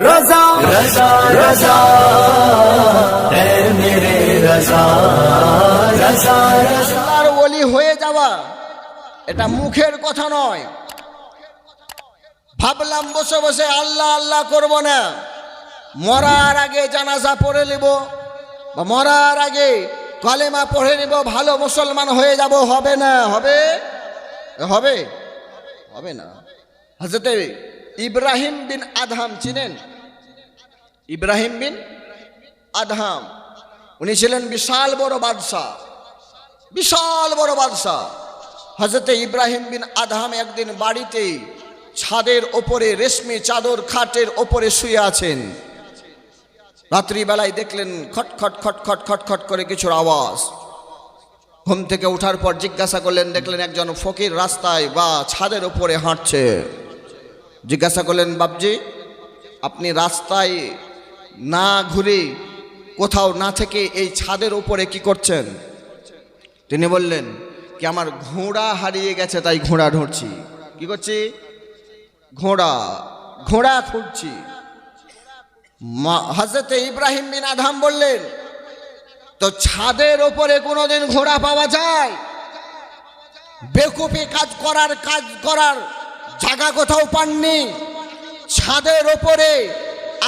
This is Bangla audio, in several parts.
রাজা হয়ে যাওয়া এটা মুখের কথা নয়। ভাবলাম বসে বসে আল্লাহ আল্লাহ করব না। মরার আগে জানাজা পড়ে নেব বা মরার আগে কলেমা পড়ে নেব ভালো মুসলমান হয়ে যাব হবে না হবে? হবে? হবে না। হাজরতে ইব্রাহিম বিন আধাম চিনেন? ইব্রাহিম বিন আদহাম। উনি ছিলেন বিশাল বড় বাদশাহ। বিশাল বড় বাদশাহ। হজরতে ইব্রাহিম বিন আদহাম একদিন বাড়িতে ছাদের ওপরে রেশমি চাদর খাটের ওপরে শুয়ে আছেন। রাত্রিবেলায় দেখলেন খট খট খট খট খট খট করে কিছুর আওয়াজ। ঘুম থেকে ওঠার পর জিজ্ঞাসা করলেন, দেখলেন একজন ফকির রাস্তায় বা ছাদের ওপরে হাঁটছে। জিজ্ঞাসা করলেন বাবজি আপনি রাস্তায় না ঘুরে কোথাও না থেকে এই ছাদের উপরে কি করছেন? তিনি বললেন, কি আমার ঘোড়া হারিয়ে গেছে, তাই ঘোড়া ধরছি। কি করছি? ঘোড়া ঘোড়া খুঁজছি হজরতে ইব্রাহিম বিন আধাম বললেন, তো ছাদের ওপরে কোনোদিন ঘোড়া পাওয়া যায়? বেকুপি কাজ করার কাজ করার জায়গা কোথাও পাননি? ছাদের ওপরে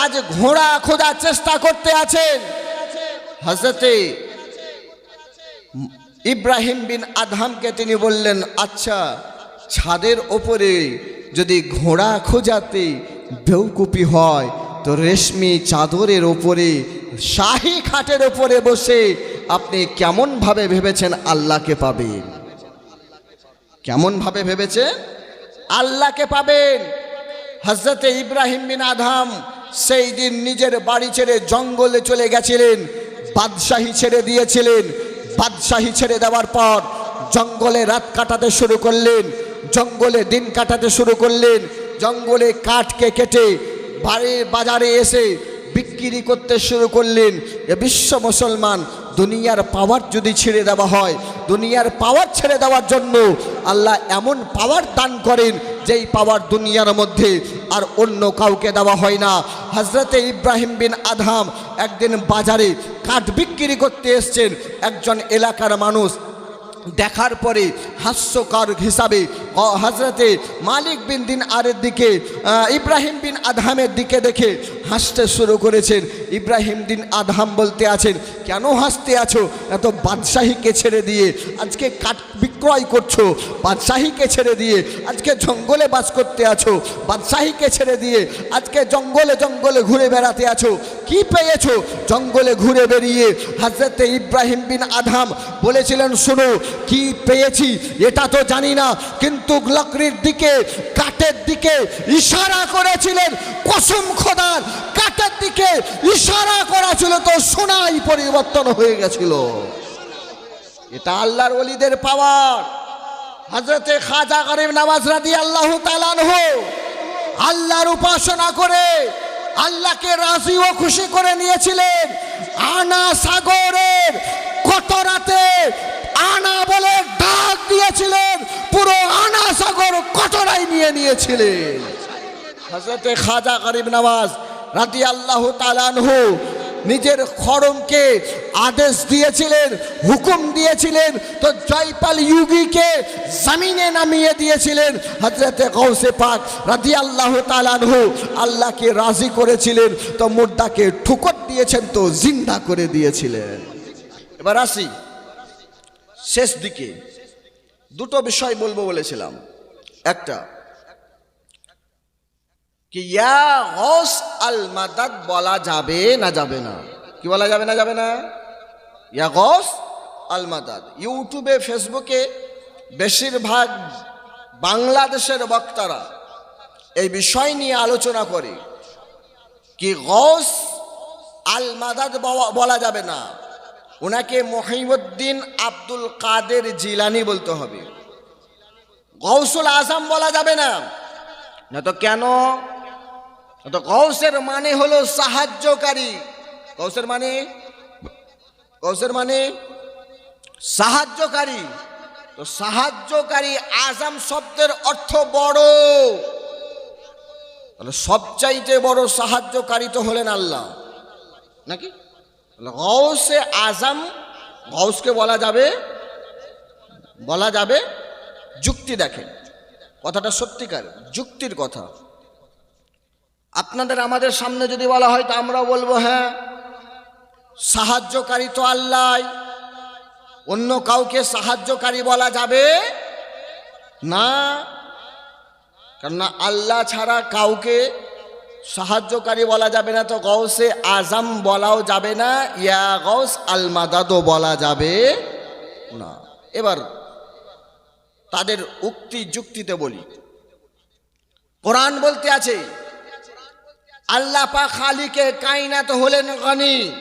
আজ ঘোড়া খোঁজার চেষ্টা করতে আছেন। হজরতে ইব্রাহিম বিন আদহামকে তিনি বললেন আচ্ছা ছাদের ওপরে যদি ঘোড়া খোঁজাতে বেউকুপি হয়, তো রেশমি চাদরের ওপরে, শাহী খাটের ওপরে বসে আপনি কেমনভাবে ভেবেছেন আল্লাহকে পাবেন? কেমনভাবে ভেবেছে আল্লাহকে পাবেন। হজরতে ইব্রাহিম বিন আধাম সেই দিন নিজের বাড়ি ছেড়ে জঙ্গলে চলে গেছিলেন। বাদশাহী ছেড়ে দিয়েছিলেন। বাদশাহী ছেড়ে দেওয়ার পর জঙ্গলে রাত কাটাতে শুরু করলেন। জঙ্গলে দিন কাটাতে শুরু করলেন। জঙ্গলে কাঠকে কেটে বাড়ির বাজারে এসে বিক্রি করতে শুরু করলেন। বিশ্ব মুসলমান দুনিয়ার পাওয়ার যদি ছেড়ে দেওয়া হয়, দুনিয়ার পাওয়ার ছেড়ে দেওয়ার জন্য আল্লাহ এমন পাওয়ার দান করেন যেই পাওয়ার দুনিয়ার মধ্যে আর অন্য কাউকে দেওয়া হয় না। হজরতে ইব্রাহিম বিন আধাম একদিন বাজারে কাঠ বিক্রি করতে এসছেন। একজন এলাকার মানুষ দেখার পরে হাস্যকর হিসাবে হজরতে মালিক বিন দিন আরের দিকে ইব্রাহিম বিন আদহামের দিকে দেখে হাসতে শুরু করেছেন। ইব্রাহিম দিন আদহাম বলতে আছেন, কেন হাসতে আছো? এত বাদশাহীকে ছেড়ে দিয়ে আজকে কাঠ বিক্রয় করছ। বাদশাহীকে ছেড়ে দিয়ে আজকে জঙ্গলে বাস করতে আছো। বাদশাহীকে ছেড়ে দিয়ে আজকে জঙ্গলে জঙ্গলে ঘুরে বেড়াতে আছো। কি পেয়েছ? জঙ্গলে ঘুরে বেরিয়ে হাজরতে ইব্রাহিম বিন আধাম বলেছিলেন, শুনো, কি পেয়েছি এটা তো জানি না, কিন্তু লকড়ির দিকে, কাঠের দিকে ইশারা করেছিলেন কসম খোদার কাঠের দিকে ইশারা করা ছিল তো সোনাই পরিবর্তন হয়ে গেছিল। এটা আল্লাহর ওলিদের পাওয়ার। হজরতে খাজা গরিব নামাজ রাদি আল্লাহ তালানহ আল্লাহর উপাসনা করে আল্লাহকে রাজি ও খুশি করে নিয়েছিলেন। আনা সাগরের কটরাতে আনা বলে ডাক দিয়েছিলেন, পুরো আনা সাগর কটরাই নিয়ে নিয়েছিলেন। হজরতে খাজা গরিব নওয়াজ রাতি আল্লাহ তালানহু নিজের খড়মকে আদেশ দিয়েছিলেন, হুকুম দিয়েছিলেন, তো জয়পাল ইউগিকে জমিনে নামিয়ে দিয়েছিলেন। হজরতে গৌসে পাক রাদি আল্লাহ তালানহু আল্লাহকে রাজি করেছিলেন, তো মুর্দাকে ঠুকর দিয়েছেন, তো জিন্দা করে দিয়েছিলেন। এবার আসি শেষ দিকে। দুটো বিষয় বলব বলেছিলাম। একটা কি ইয়া গস আল মাদাদ বলা যাবে না যাবে না কি বলা যাবে না যাবে না ইয়া গস আল মাদাদ ইউটিউবে ফেসবুকে বেশিরভাগ বাংলাদেশের বক্তারা এই বিষয় নিয়ে আলোচনা করে কি গস আল মাদাদ বলা- যাবে না। ওনাকে মহিমুদ্দিন আব্দুল কাদের জিলানি বলতে হবে। গৌসুল আজম বলা যাবে না। না তো কেন? তো গৌসের মানে হলো সাহায্যকারী। গৌসের মানে? কৌশের মানে সাহায্যকারী। তো সাহায্যকারী আজম শব্দের অর্থ বড়। তাহলে সবচাইতে বড় সাহায্যকারী তো হলেন আল্লাহ। নাকি? গৌসে আজম গৌসকে বলা যাবে বলা যাবে যুক্তি দেখেন। কথাটা সত্যিকার, যুক্তির কথা। আপনাদের আমাদের সামনে যদি বলা হয় তা আমরা বলব হ্যাঁ। সাহায্যকারী তো আল্লাহ। অন্য কাউকে সাহায্যকারী বলা যাবে না। কেননা আল্লাহ ছাড়া কাউকে সাহায্যকারী বলা যাবে না তো গৌসে আজম বলাও যাবে না, ইয়া গৌস আল মাদাদও বলা যাবে না। এবার তাদের উক্তি যুক্তিতে বলি। কোরআন বলতে আছে আল্লাহ পা খালিকে কাইনাত হলেন গনি।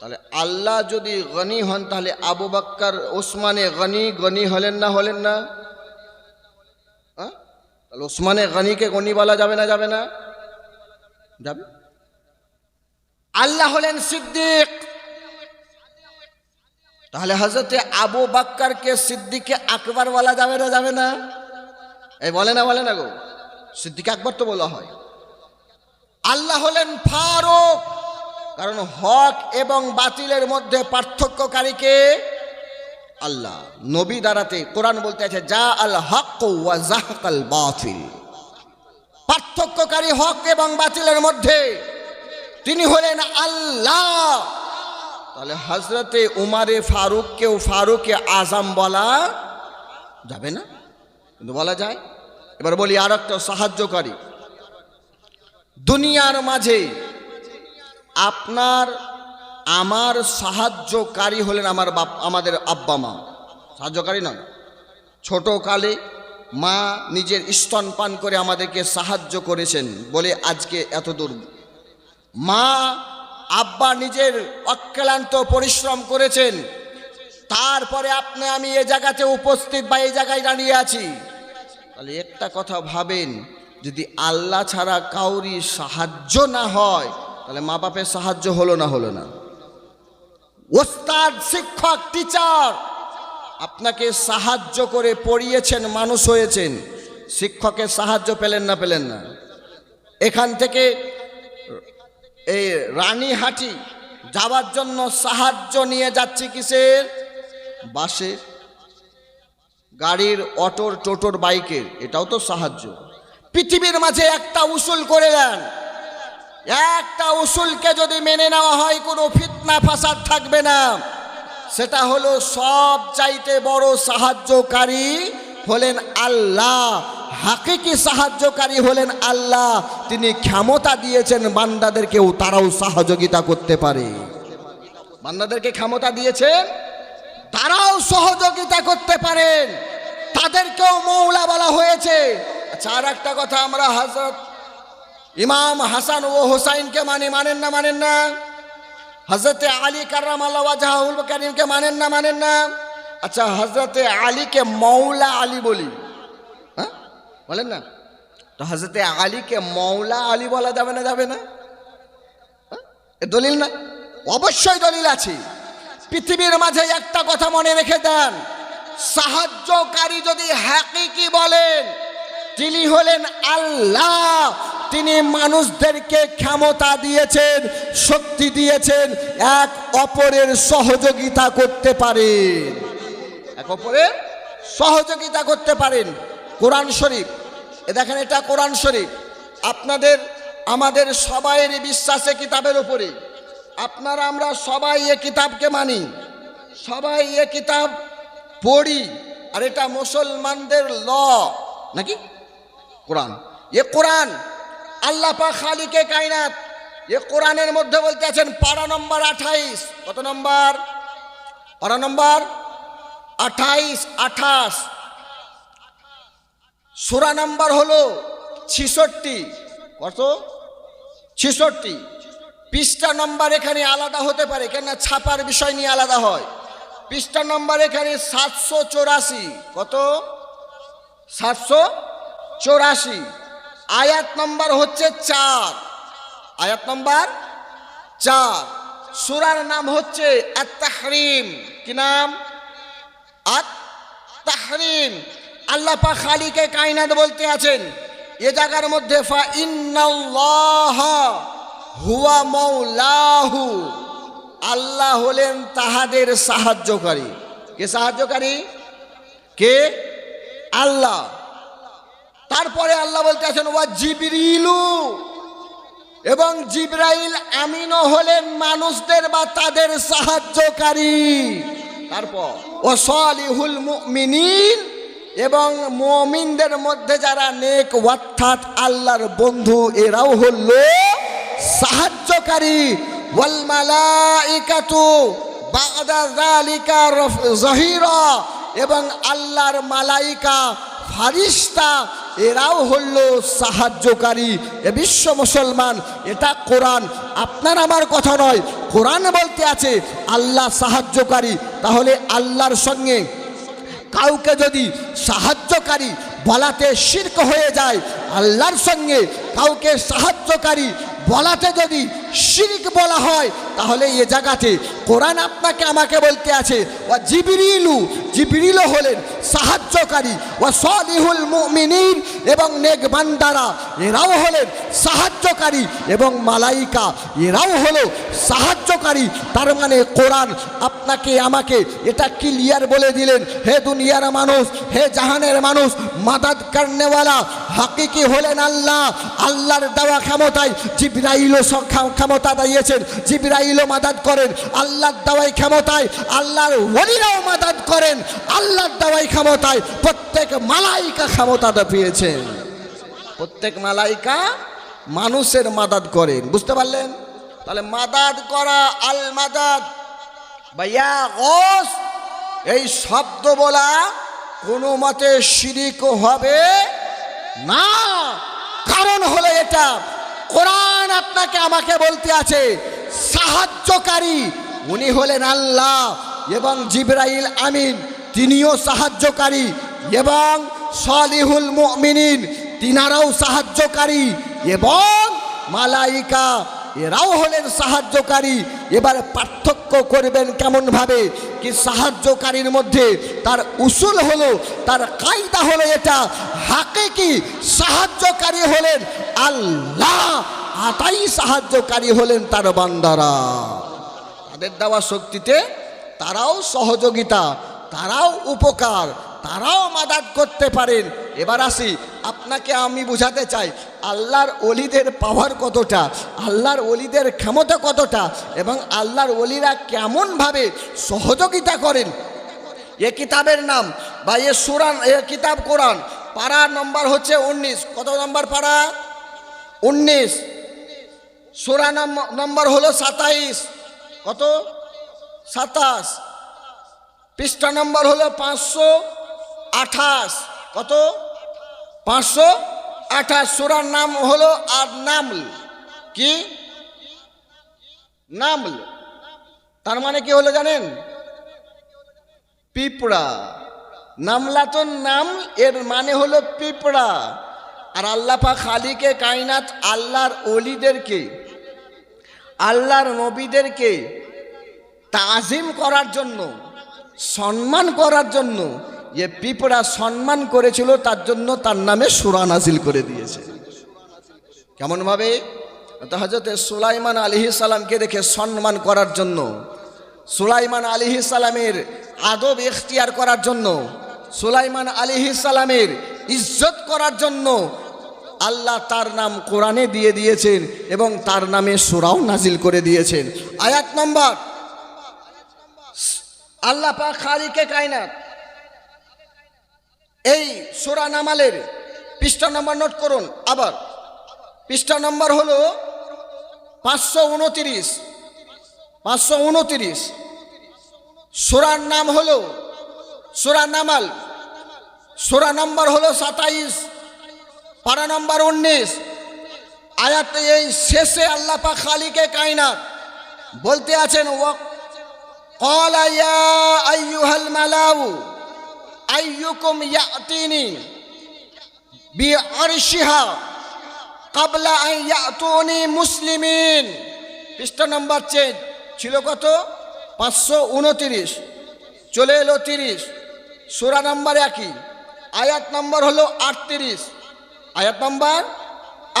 তাহলে আল্লাহ যদি গনি হন, তাহলে আবু বাক্কার ওসমানে গনি গনি হলেন না হলেন না? তাহলে ওসমানে গনিকে গনি বলা যাবে না যাবে না? যাবে। আল্লাহ হলেন সিদ্দিক। তাহলে হজরতে আবু বাক্কারকে সিদ্দিকে আকবর বলা যাবে না যাবে না? এই বলে না বলে না গো। সিদ্দিক আকবর তো বলা হয়। আল্লাহ হলেন ফারুক। কারণ হক এবং বাতিলের মধ্যে পার্থক্যকারীকে আল্লাহ। নবী দ্বারাতে কোরআন বলতে আছে, যা আল হক ওয়া বাতিল। পার্থক্যকারী হক এবং বাতিলের মধ্যে তিনি হলেন আল্লাহ। তাহলে হজরতে উমারে ফারুককেও ফারুকে আজম বলা যাবে না? কিন্তু বলা যায়। এবার বলি আর একটা সাহায্যকারী। দুনিয়ার মাঝে আপনার আমার সাহায্যকারী হলেন আমার বাপ, আমাদের আব্বা মা। সাহায্যকারী নয় ছোট কালে মা নিজের স্তন পান করে আমাদেরকে সাহায্য করেছেন বলে আজকে এত দূর। মা, আব্বা নিজের অক্লান্ত পরিশ্রম করেছেন। তারপরে আপনি, আমি এ জায়গাতে উপস্থিত বা এই জায়গায় দাঁড়িয়ে আছি। তাহলে একটা কথা ভাবেন যদি আল্লাহ ছাড়া কাউরি সাহায্য না হয়, তাহলে মা বাপের সাহায্য হলো না হলো না। ওস্তাদ, শিক্ষক, টিচার, আপনাকে সাহায্য করে পড়িয়েছেন, মানুষ হয়েছেন। শিক্ষকের সাহায্য পেলেন না পেলেন না। এখান থেকে এই রানীহাটি যাওয়ার জন্য সাহায্য নিয়ে যাচ্ছি কিসের? বাসের গাড়ির অটোর টোটোর বাইকের, এটাও তো সাহায্য। পৃথিবীর মাঝে একটা উসুল করে দেন। একটা উসুলকে যদি মেনে নেওয়া হয়, কোনো ফিতনা ফাসাদ থাকবে না। সেটা হলো, সব চাইতে বড় সাহায্যকারী হলেন আল্লাহ। হাকিকি সাহায্যকারী হলেন আল্লাহ। তিনি ক্ষমতা দিয়েছেন বান্দাদেরকেও, তারাও সহযোগিতা করতে পারে। বান্দাদেরকে ক্ষমতা দিয়েছেন, তারাও সহযোগিতা করতে পারেন। তাদেরকেও মৌলা বলা হয়েছে। আচ্ছা আর একটা কথা আমরা হজরত ইমাম হাসান ও হোসাইনকে মানে মানেন না মানেন না? হজরতে আলী কার্রাম আল্লাহ করিমকে মানেন না মানেন না? আচ্ছা হজরতে আলীকে মৌলা আলী বলি। হ্যাঁ? বলেন না? তো হজরতে আলীকে মৌলা আলী বলা যাবে না যাবে না? হ্যাঁ? দলিল না? অবশ্যই দলিল আছে। পৃথিবীর মাঝে একটা কথা মনে রেখে দেন। সাহায্যকারী যদি হ্যাকিকি বলেন তিনি হলেন আল্লাহ, তিনি মানুষদেরকে ক্ষমতা দিয়েছেন, শক্তি দিয়েছেন, এক অপরের সহযোগিতা করতে পারেন। এক অপরের সহযোগিতা করতে পারেন। কোরআন শরীফ, এ দেখেন এটা কোরআন শরীফ। আপনাদের, আমাদের সবাইয়ের বিশ্বাসে কিতাবের উপরে। আপনারা, আমরা সবাই এ কিতাবকে মানি। সবাই এ কিতাব পড়ি। আর এটা মুসলমানদের ল। নাকি? কোরআন। এ কোরআন আল্লাহ পাক খালিকে কায়নাত। এ কোরআনের মধ্যে বলতে আছেন পারা নম্বর আঠাইশ। কত নম্বর? পারা নম্বর আঠাইশ, আঠাশ। সুরা নাম্বার হলো ছিষট্টি। কত? ছিষট্টি। পৃষ্ঠা নম্বর এখানে আলাদা হতে পারে কেন ছাপার বিষয় নিয়ে আলাদা হয়। পৃষ্ঠা নম্বর এখানে সাতশো চৌরাশি। কত? সাতশো চৌরাশি। আয়াত নম্বর হচ্ছে চার। আয়াত নম্বর চার। সুরার নাম হচ্ছে আত্মাহরিম কি নাম? আত আল্লাহ পাক খালিকে কায়নাত বলতে আছেন, এ জায়গার মধ্যে ফা ইন্নাল্লাহ হুয়া মৌলাহু আল্লাহ হলেন তাহাদের সাহায্যকারী। কে সাহায্যকারী? কে? আল্লাহ। তারপরে আল্লাহ বলতে আছেন ওয়া জিবরিলু। এবং জিব্রাইল আমিনও হলেন মানুষদের বা তাদের সাহায্যকারী। তারপর, ও সলিহুল মুমিনিন এবং মুমিনদের মধ্যে যারা নেক অর্থাৎ আল্লাহর বন্ধু, এরাও হল সাহায্যকারী। ওয়াল মালাইকাতু বাদা রফ- জহিরা এবং আল্লাহর মালাইকা ফারিস্তা, এরাও হলো সাহায্যকারী। এ বিশ্ব মুসলমান, এটা কোরআন। আপনার আমার কথা নয়, কোরআন বলতে আছে আল্লাহ সাহায্যকারী। তাহলে আল্লাহর সঙ্গে কাউকে যদি সাহায্যকারী বলাতে শির্ক হয়ে যায়। আল্লাহর সঙ্গে কাউকে সাহায্যকারী বলাতে যদি শিরিক বলা হয়, তাহলে এ জায়গাতে কোরআন আপনাকে আমাকে বলতে আছে ও জিবিরিলু, জিবিরিলও হলেন সাহায্যকারী ও সলিহুল মুমিনিন এবং নেক বান্দারা এরাও হলেন সাহায্যকারী এবং মালাইকা, এরাও হলো সাহায্যকারী। তার মানে কোরআন আপনাকে আমাকে এটা ক্লিয়ার বলে দিলেন, হে দুনিয়ার মানুষ, হে জাহানের মানুষ মাদাদ কারনেওয়ালা, হাকিকি হলেন আল্লাহ। আল্লাহর দেওয়া ক্ষমতায় জিব্রাইলও ক্ষমতা দিয়েছেন জিব্রাইলও মাদাদ করেন। আল্লাহর দেওয়াই ক্ষমতায়, আল্লাহর ওলিরাও মাদাদ করেন। আল্লাহর দেওয়াই ক্ষমতায় প্রত্যেক মালাইকা ক্ষমতাটা পেয়েছেন। প্রত্যেক মালাইকা মানুষের মাদাদ করেন। বুঝতে পারলেন? তাহলে মাদাদ করা আল মাদাদ ভাইয়া এই শব্দ বলা কোনো মতে শিরিক হবে না। কারণ হলো এটা। কোরআন আপনাকে আমাকে বলতে আছে, সাহায্যকারী উনি হলেন আল্লাহ এবং জিব্রাইল আমিন, তিনিও সাহায্যকারী এবং সলিহুল মুমিনিন, তিনারাও সাহায্যকারী এবং মালাইকা এরাও হলেন সাহায্যকারী। এবার পার্থক্য করবেন কেমনভাবে? কি সাহায্যকারীর মধ্যে তার উসুল হলো, তার কায়দা হলো এটা হাকে কি সাহায্যকারী হলেন আল্লাহ, আতাই সাহায্যকারী হলেন তার বান্দারা। তাদের দেওয়া শক্তিতে তারাও সহযোগিতা, তারাও উপকার, তারাও মাদাত করতে পারেন। এবার আসি আপনাকে আমি বুঝাতে চাই, আল্লাহর অলিদের পাওয়ার কতটা, আল্লাহর অলিদের ক্ষমতা কতটা, এবং আল্লাহর অলিরা কেমনভাবে সহযোগিতা করেন? এ কিতাবের নাম বা এ সুরান, এ কিতাব কোরআন পাড়া নম্বর হচ্ছে উনিশ। কত নম্বর পাড়া? উনিশ। সুরা নাম- নম্বর হলো সাতাইশ। কত? সাতাশ। পৃষ্ঠা নম্বর হলো পাঁচশো আঠাশ। কত? পাঁচশো আঠাশ সুরার নাম হলো আর নামল। কি? নামল। তার মানে কি হলো জানেন? পিঁপড়া। নামলাতন নাম, এর মানে হলো পিঁপড়া। আর আল্লাহ পাক খালিকে কায়নাত আল্লাহর অলিদেরকে আল্লাহর নবীদেরকে তাজিম করার জন্য, সম্মান করার জন্য যে পিঁপড়া সম্মান করেছিল, তার জন্য তার নামে সুরা নাজিল করে দিয়েছে। কেমনভাবে? হজরত সুলাইমান আলিহি সালামকে দেখে সম্মান করার জন্য, সুলাইমান আলিহি সালামের আদব এখতিয়ার করার জন্য, সুলাইমান আলিহি সালামের ইজ্জত করার জন্য আল্লাহ তার নাম কোরআনে দিয়ে দিয়েছেন এবং তার নামে সুরাও নাজিল করে দিয়েছেন। আয়াত নম্বর, আল্লাহ পাক খালিকে কায়নাত এই সোরা নামালের পৃষ্ঠা নম্বর নোট করুন আবার। পৃষ্ঠা নম্বর হল পাঁচশো উনতিরিশ। পাঁচশো উনতিরিশ। সোরার নাম হল সোরা নামাল। সোরা নম্বর হলো সাতাইশ। পাড়া নম্বর উনিশ। আয়াত এই শেষে আল্লাপা খালিকে কায়নাত বলতে আছেন ও কলাইয়া আয়া আইয়ুহাল মালাউ। আইয়ুকুম ইয়াতিনি বি আরশিহা কাবলা আই ইয়াতুনি মুসলিমিন। পৃষ্ঠা নাম্বার চেঞ্জ। ছিল কত? পাঁচশো উনতিরিশ। চলে এলো তিরিশ। সোরা নাম্বার একই। আয়াত নম্বর হলো আটত্রিশ। আয়াত নম্বর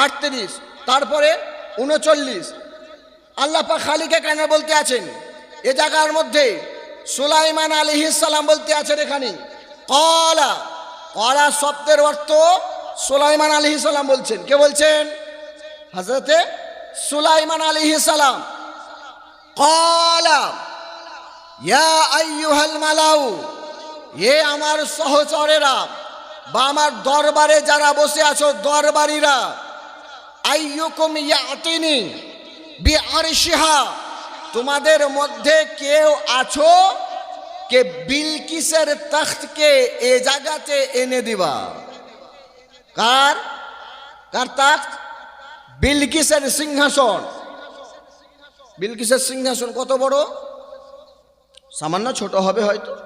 আটত্রিশ। তারপরে উনচল্লিশ। আল্লাপা খালিকে কেন বলতে আছেন? এ জায়গার মধ্যে সুলাইমান আলী সালাম বলতে আছেন এখানে। কলা কলা শব্দের অর্থ সুলাইমান আলী সালাম বলছেন। কে বলছেন? হজরতে সুলাইমান আলী সালাম। কলা মালাউ, এ আমার সহচরেরা বা আমার দরবারে যারা বসে আছো, দরবারিরা বি তোমাদের মধ্যে কেউ আছো কে বিলকিসের তখ্তকে এ জায়গাতে এনে দিবা। কার? কার তখ্ত? বিলকিসের সিংহাসন। বিলকিসের সিংহাসন কত বড়? সামান্য ছোট হবে হয়তো।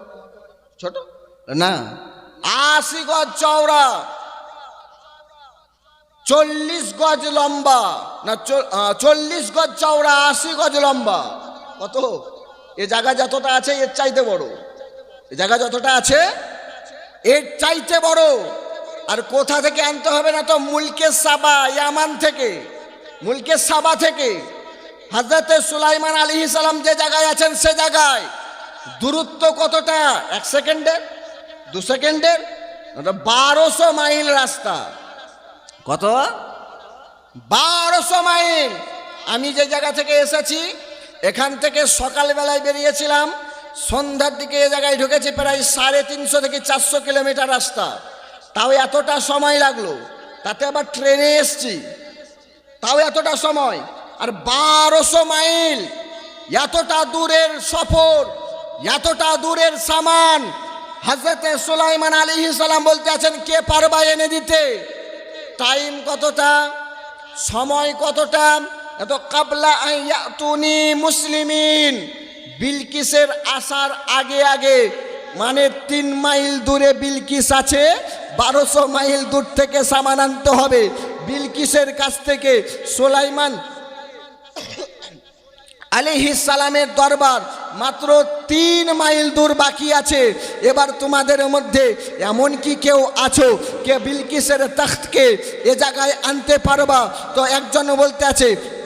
ছোট? না। আশি গজ চওড়া। চল্লিশ গজ লম্বা। না চল্লিশ গজ চওড়া, আশি গজ লম্বা। কত? এ জায়গা যতটা আছে, এর চাইতে বড়। এ জায়গা যতটা আছে, এর চাইতে বড়। আর কোথা থেকে আনতে হবে না তো মুলকে সাবা, ইয়ামান থেকে। মুলকে সাবা থেকে। হাজরতে সুলাইমান আলী সালাম যে জায়গায় আছেন, সে জায়গায়। দূরত্ব কতটা? এক সেকেন্ডের দু সেকেন্ডের বারোশো মাইল রাস্তা। কত? বারোশো মাইল। আমি যে জায়গা থেকে এসেছি এখান থেকে সকালবেলায় বেরিয়েছিলাম, সন্ধ্যার দিকে এ জায়গায় ঢুকেছি প্রায় সাড়ে তিনশো থেকে চারশো কিলোমিটার রাস্তা। তাও এতটা সময় লাগল, তাতে আবার ট্রেনে এসছি। তাও এতটা সময়, আর বারোশো মাইল, এতটা দূরের সফর, এতটা দূরের সামান। হজরতে সুলাইমান আলী সালাম বলতে আছেন, কে পারবা এনে দিতে? টাইম কতটা? সময় কতটা? এত কাবলা তুনি মুসলিমিন। বিলকিসের আসার আগে আগে মানে তিন মাইল দূরে বিলকিস আছে, বারোশো মাইল দূর থেকে সামান আনতে হবে। বিলকিসের কাছ থেকে সোলাইমান সালামের দরবার মাত্র তিন মাইল দূর বাকি আছে। এবার তোমাদের মধ্যে এমন কি কেউ আছো, কে বিলকিসের তখ্তকে এ জায়গায় আনতে পারবা? তো একজন বলতে আছে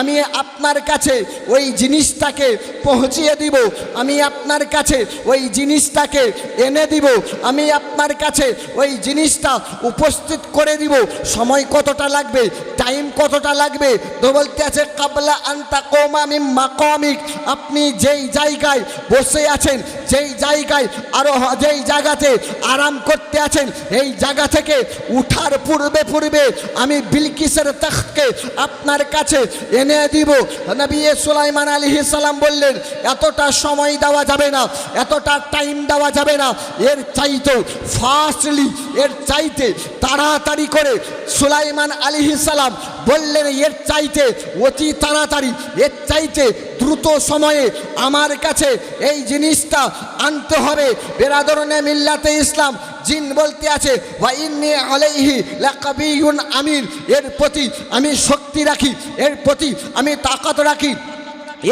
আমি আপনার কাছে ওই জিনিসটাকে পৌঁছিয়ে দিব। আমি আপনার কাছে ওই জিনিসটাকে এনে দিব। আমি আপনার কাছে ওই জিনিসটা উপস্থিত করে দিব। সময় কতটা লাগবে? টাইম কতটা লাগবে? তো বলতে আছে, কাবলা আন্তা কোমামি মাকমিক। আপনি যেই জায়গায় বসে আছেন, যেই জায়গায় আরও যেই জায়গাতে আরাম করতে আছেন, এই জায়গা থেকে উঠার পূর্বে পূর্বে আমি বিলকিসের তখকে আপনার কাছে এনে দিব। নবী সুলাইমান আলী সালাম বললেন, এতটা সময় দেওয়া যাবে না, এতটা টাইম দেওয়া যাবে না। এর চাইতে ফাস্টলি এর চাইতে তাড়াতাড়ি করে সুলাইমান আলী সালাম বললেন, এর চাইতে অতি তাড়াতাড়ি, এর চাইতে দ্রুত সময়ে আমার কাছে এই জিনিসটা আনতে হবে। বেরাদরনে মিল্লাতে ইসলাম জিন বলতে আছে আলাইহি আমির। এর প্রতি আমি শক্তি রাখি, এর প্রতি আমি তাকত রাখি।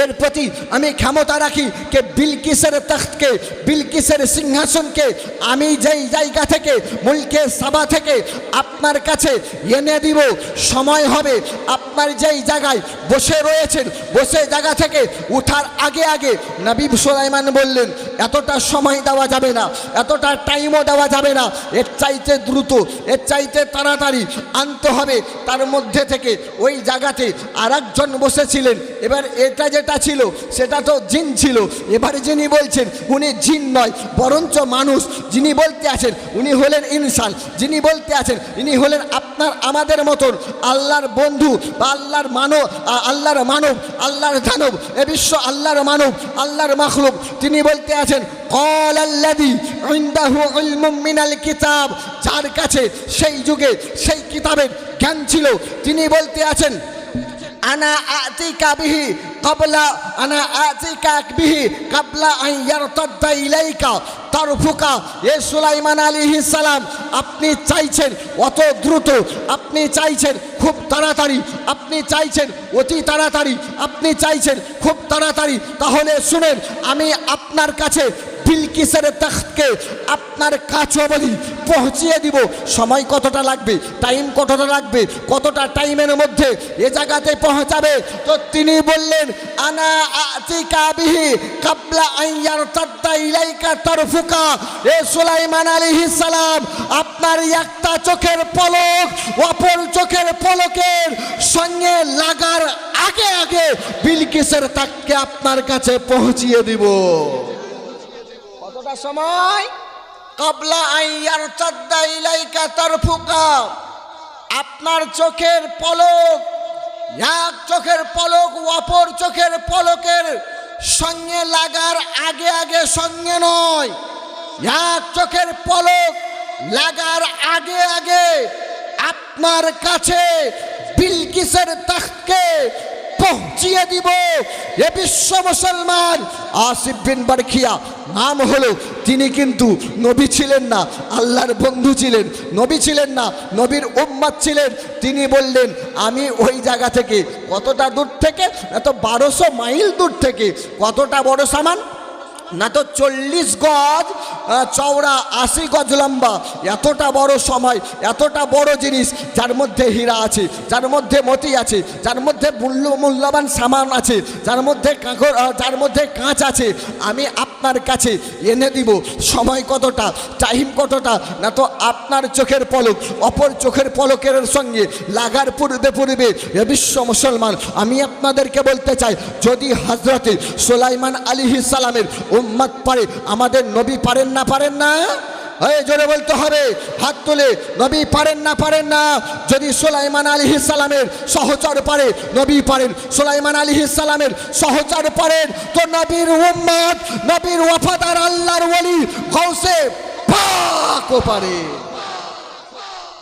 এর প্রতি আমি ক্ষমতা রাখি কে বিলকিসের তখ্তকে, বিলকিসের সিংহাসনকে, আমি যেই জায়গা থেকে মুলকে সাবা থেকে আপনার কাছে এনে দিব, সময় হবে আপনার যেই জায়গায় বসে রয়েছেন, বসে জায়গা থেকে উঠার আগে আগে নবী সুলাইমান বললেন, এতটা সময় দেওয়া যাবে না, এতটা টাইমও দেওয়া যাবে না, এর চাইতে দ্রুত, এর চাইতে তাড়াতাড়ি আনতে হবে। তার মধ্যে থেকে ওই জায়গাতে আর বসেছিলেন। এবার এটা যেটা ছিল, সেটা তো জিন ছিল। এবারে যিনি বলছেন, উনি জিন নয়, বরঞ্চ মানুষ। যিনি বলতে আছেন, উনি হলেন ইনসান। যিনি বলতে আছেন, ইনি হলেন আপনার, আমাদের মতন আল্লাহর বন্ধু বা আল্লাহর মানব আল্লাহর মানব, আল্লাহর দানব। এ বিশ্ব আল্লাহর মানব, আল্লাহর মাখলুক। তিনি বলতে আছেন কল আল্লাদি মিনাল কিতাব। যার কাছে সেই যুগে সেই কিতাবের জ্ঞান ছিল। তিনি বলতে আছেন আনা আতিকা বিহি কাবলা আনা আতিকা বিহি কাবলা আন ইয়ারতাদ্দা ইলাইকা তারফুকা এ সুলাইমান আলাইহিস সালাম আপনি চাইছেন অত দ্রুত আপনি চাইছেন খুব তাড়াতাড়ি আপনি চাইছেন অতি তাড়াতাড়ি আপনি চাইছেন খুব তাড়াতাড়ি তাহলে শুনেন আমি আপনার কাছে বিলকিসের তখতকে আপনার কাছ অবধি পৌঁছিয়ে দিব। সময় কতটা লাগবে? টাইম কতটা লাগবে? কতটা টাইমের মধ্যে এ জায়গাতে পৌঁছাবে? তো তিনি বললেন, আনা আতিকা বিহি কাবলা আইয়ার তাদ্দা ইলাইকা তারফুকা। এ সুলাইমান আলাইহিস সালাম, আপনার একটা চোখের পলক, অপর চোখের পলকের সঙ্গে লাগার আগে আগে বিলকিসের তাককে আপনার কাছে পৌঁছিয়ে দিব। সময় কাবলা আইয়ার চাদ্দা ইলাইকা তারফুকা আপনার চোখের পলক, এক চোখের পলক, অপর চোখের পলকের সঙ্গে লাগার আগে আগে সঙ্গে নয়। এক চোখের পলক লাগার আগে আগে আপনার কাছে বিলকিসের তখকে পৌঁছিয়ে দিব। এ বিশ্ব মুসলমান, আসিফ বিন বারখিয়া নাম হলো, তিনি কিন্তু নবী ছিলেন না, আল্লাহর বন্ধু ছিলেন। নবী ছিলেন না, নবীর উম্মাদ ছিলেন। তিনি বললেন, আমি ওই জায়গা থেকে কতটা দূর থেকে, এত বারোশো মাইল দূর থেকে কতটা বড় সামান? না তো চল্লিশ গজ চওড়া আশি গজ লম্বা। এতটা বড় সময়, এতটা বড় জিনিস, যার মধ্যে হীরা আছে, যার মধ্যে মতি আছে, যার মধ্যে মূল্য, মূল্যবান সামান আছে, যার মধ্যে কাঁকর যার মধ্যে কাঁচ আছে, আমি আপনার কাছে এনে দিব। সময় কতটা, টাইম কতটা, না তো আপনার চোখের পলক, অপর চোখের পলকের সঙ্গে লাগার পূর্বে পূর্বে এ বিশ্ব মুসলমান। আমি আপনাদেরকে বলতে চাই, যদি হজরতে সোলাইমান আলী সালামের উম্মাদ পারে, আমাদের নবী পারেন না পারেন না? এই জোরে বলতে হবে, হাত তুলে, নবী পারেন না পারেন না? যদি সোলাইমান আলী সালামের সহচর পারে, নবী পারেন। সোলাইমান আলী সালামের সহচর পারেন, তো নবীর উম্মাদ নবীর ওয়াফাদার আল্লাহর ওলি গৌসে পাকও পারে।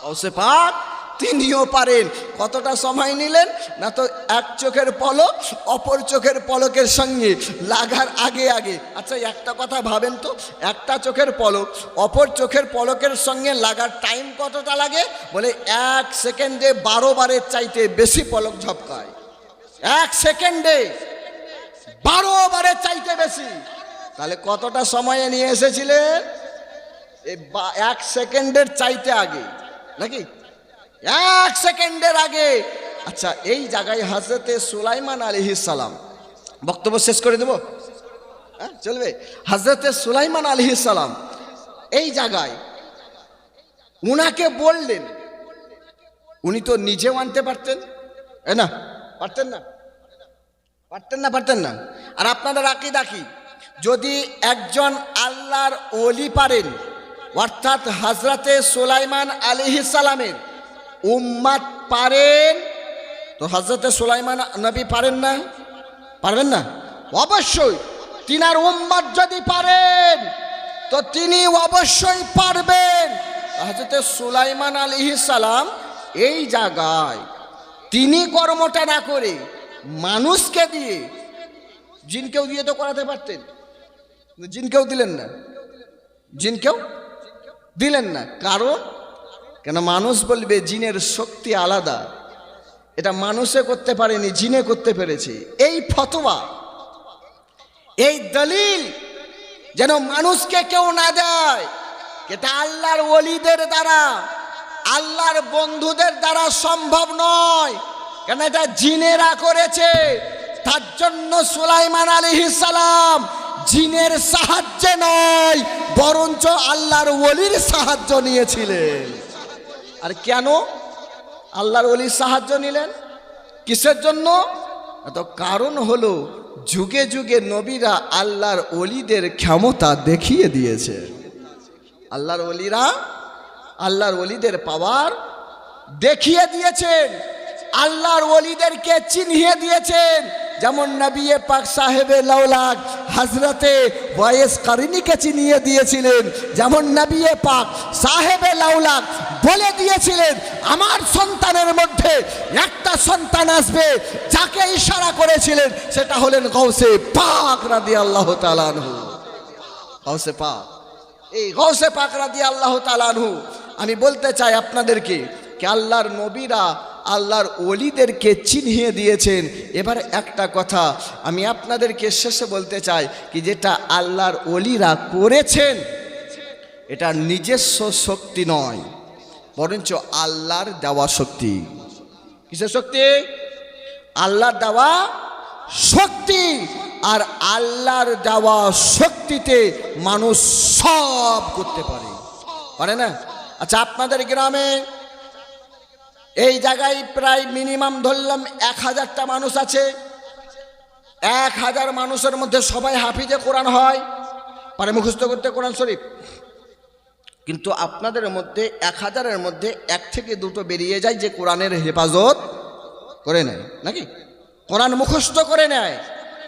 গৌসে পাক? তিনিও পারেন। কতটা সময় নিলেন? না তো এক চোখের পলক, অপর চোখের পলকের সঙ্গে লাগার আগে আগে। আচ্ছা একটা কথা ভাবেন তো, একটা চোখের পলক, অপর চোখের পলকের সঙ্গে লাগার টাইম কতটা লাগে? বলে এক সেকেন্ডে বারো বারের চাইতে বেশি পলক ঝপকায়। এক সেকেন্ডে বারো বারের চাইতে বেশি। তাহলে কতটা সময়ে নিয়ে এসেছিলেন? এক সেকেন্ডের চাইতে আগে। নাকি? এক সেকেন্ডের আগে। আচ্ছা এই জায়গায় হাজরতে সুলাইমান আলহি সালাম। বক্তব্য শেষ করে দেব? হ্যাঁ চলবে। হাজরতে সুলাইমান আলহি সালাম, এই জায়গায় উনাকে বললেন, উনি তো নিজেও আনতে পারতেন। না পারতেন না। পারতেন না পারতেন না। আর আপনাদের আকিদা কি? যদি একজন আল্লাহর অলি পারেন, অর্থাৎ হাজরাতে সুলাইমান আলিহি সালামের উম্মাদ পারেন? তো হজরতে সুলাইমান নবী পারেন না? পারবেন না? অবশ্যই। তিনার উম্মাদ যদি পারেন, তো তিনি অবশ্যই পারবেন। হজরতে সুলাইমান আলিহি সালাম এই জায়গায় তিনি কর্মটা না করে মানুষকে দিয়ে জিনকেও দিয়ে তো করাতে পারতেন। কিন্তু জিনকেও দিলেন না। জিনকেও দিলেন না। কারণ কেন মানুষ বলবে জিনের শক্তি আলাদা। এটা মানুষে করতে পারেনি, জিনে করতে পেরেছে। এই ফতোয়া, এই দলিল যেন মানুষকে কেউ না দেয় এটা আল্লাহর ওলিদের দ্বারা, আল্লাহর বন্ধুদের দ্বারা সম্ভব নয়। কেন এটা জিনেরা করেছে? তার জন্য সুলাইমান সালাম জিনের সাহায্যে নয়, বরঞ্চ আল্লাহর ওলির সাহায্য নিয়েছিলেন। কেন আল্লাহর ওলির সাহায্য নিলেন? কিসের জন্য? তো কারণ হলো যুগে যুগে নবীরা আল্লাহর অলিদের ক্ষমতা দেখিয়ে দিয়েছে। আল্লাহর অলিরা আল্লাহর অলিদের পাওয়ার দেখিয়ে দিয়েছেন। আল্লাহর অলিদেরকে চিনিয়ে দিয়েছেন। যেমন নবিয়ে পাক সাহেবে লাউলাক হজরতে বয়েস কারিনীকে চিনিয়ে দিয়েছিলেন, যেমন নবিয়ে পাক সাহেবে লাউলাক বলে দিয়েছিলেন, আমার সন্তানের মধ্যে একটা সন্তান আসবে যাকে ইশারা করেছিলেন, সেটা হলেন গৌসে পাক রাদি আল্লাহ তালানহু গৌসে পাক। এই গৌসে পাক রাদি আল্লাহ তালানহু আমি বলতে চাই আপনাদেরকে, কে আল্লাহর নবীরা আল্লাহর অলিদেরকে চিনিয়ে দিয়েছেন। এবার একটা কথা, আমি আপনাদেরকে শেষে বলতে চাই কি যেটা আল্লাহর অলিরা করেছেন, এটা নিজস্ব শক্তি নয়, বরঞ্চ আল্লাহর দেওয়া শক্তি। কিসের শক্তি? আল্লাহর দেওয়া শক্তি। আর আল্লাহর দেওয়া শক্তিতে মানুষ সব করতে পারে। পারে না? আচ্ছা আপনাদের গ্রামে এই জায়গায় প্রায় মিনিমাম ধরলাম এক হাজারটা মানুষ আছে। এক হাজার মানুষের মধ্যে সবাই হাফিজে কোরআন হয়। পারে মুখস্থ করতে কোরআন শরীফ। কিন্তু আপনাদের মধ্যে, এক হাজারের মধ্যে এক থেকে দুটো বেরিয়ে যায় যে কোরআনের হেফাজত করে নেয়, নাকি? কোরআন মুখস্থ করে নেয়।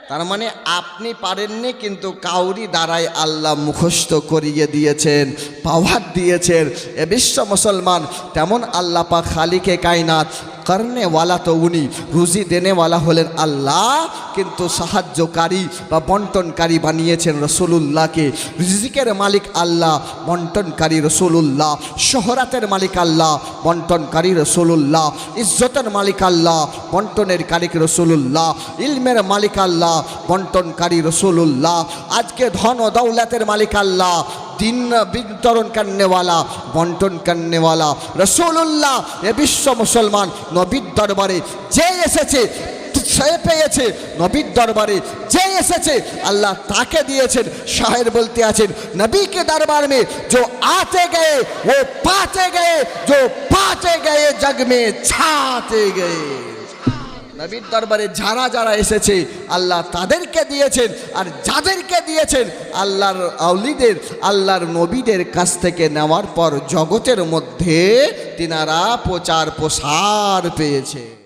তার মানে আপনি পারেননি, কিন্তু কাউরি দ্বারাই আল্লাহ মুখস্থ করিয়ে দিয়েছেন পাওয়ার দিয়েছেন। এ বিশ্ব মুসলমান, তেমন আল্লাপা খালিকে কায়নাত করনেওয়ালা তো উনি। রুজি দেনেওয়ালা হলেন আল্লাহ, কিন্তু সাহায্যকারী বা বন্টনকারী বানিয়েছেন রসুলুল্লাহকে। রিজিকের মালিক আল্লাহ, বন্টনকারী রসুলুল্লাহ। শহরাতের মালিক আল্লাহ, বন্টনকারী রসুলুল্লাহ। ইজ্জতের মালিক আল্লাহ, বন্টনের কারিক রসুলুল্লাহ। ইলমের মালিক আল্লাহ, বন্টনকারী রসুলুল্লাহ। আজকে ধন ও দৌলতের মালিক আল্লাহ দিন বিতরণ করনেওয়ালা বন্টন করনেওয়ালা রসুল্লাহ এ বিশ্ব মুসলমান নবীর দরবারে যে এসেছে সে পেয়েছে নবীর দরবারে যে এসেছে আল্লাহ তাকে দিয়েছেন শাহের বলতে আছেন নবী के दरबार में जो आते गए वो पाते गए जो पाते गए जग में छाते गए নবীর দরবারে যারা যারা এসেছে, আল্লাহ তাদেরকে দিয়েছেন। আর যাদেরকে দিয়েছেন, আল্লাহর আউলিদের আল্লাহর নবীদের কাছ থেকে নেওয়ার পর জগতের মধ্যে তিনারা প্রচার প্রসার পেয়েছে।